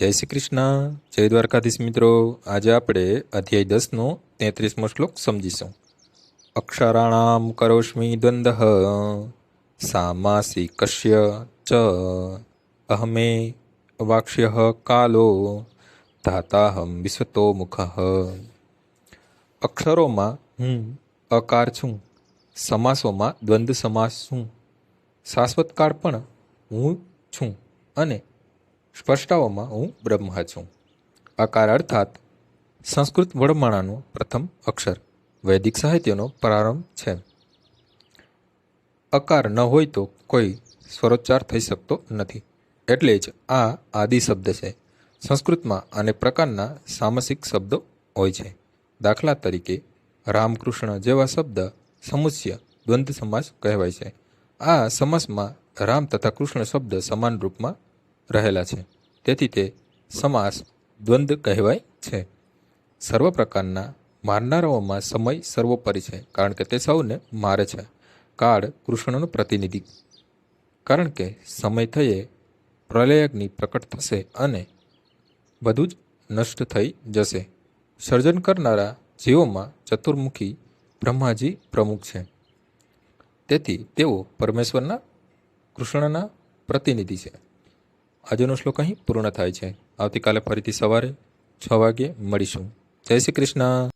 જય શ્રી કૃષ્ણ. જય દ્વારકાધીશ મિત્રો. આજે આપણે અધ્યાય દસનો તેત્રીસમો શ્લોક સમજીશું. અક્ષરાણામ કરોષ્મિ દ્વંદ સામાસી કશ્ય ચ અહમે વાક્ષ્ય કાલો ધાતાહમ વિશ્વતો મુખ. અક્ષરોમાં હું, અકાર છું, સમાસોમાં દ્વંદ્વ સમાસ છું શાશ્વતકાળ પણ હું છું અને સ્પષ્ટાઓમાં હું બ્રહ્મ છું. અકાર અર્થાત સંસ્કૃત વડમાણાનો પ્રથમ અક્ષર. વૈદિક સાહિત્યનો પ્રારંભ છે. અકાર ન હોય તો કોઈ સ્વરોચ્ચાર થઈ શકતો નથી. એટલે જ આ આદિ શબ્દ છે. સંસ્કૃતમાં અનેક પ્રકારના સામસિક શબ્દો હોય છે. દાખલા તરીકે, રામકૃષ્ણ જેવા શબ્દ સમુચ્ય દ્વંદ સમાસ કહેવાય છે. આ સમાસમાં રામ તથા કૃષ્ણ શબ્દ સમાન રૂપમાં રહેલા છે. તેથી તે સમાસ દ્વંદ કહેવાય છે. સર્વ પ્રકારના મારનારાઓમાં સમય સર્વોપરી છે, કારણ કે તે સૌને મારે છે. કાળ કૃષ્ણનું પ્રતિનિધિ. કારણ કે સમય થયે પ્રલયગ્નિ પ્રકટ થશે અને બધું જ નષ્ટ થઈ જશે. સર્જન કરનારા જીવોમાં ચતુર્મુખી બ્રહ્માજી પ્રમુખ છે. તેથી તેઓ પરમેશ્વરના, કૃષ્ણના પ્રતિનિધિ છે. આજનો શ્લોક અહીં પૂર્ણ થાય છે. આવતીકાલે ફરીથી સવારે છ વાગ્યે મળીશું. જય શ્રી કૃષ્ણ.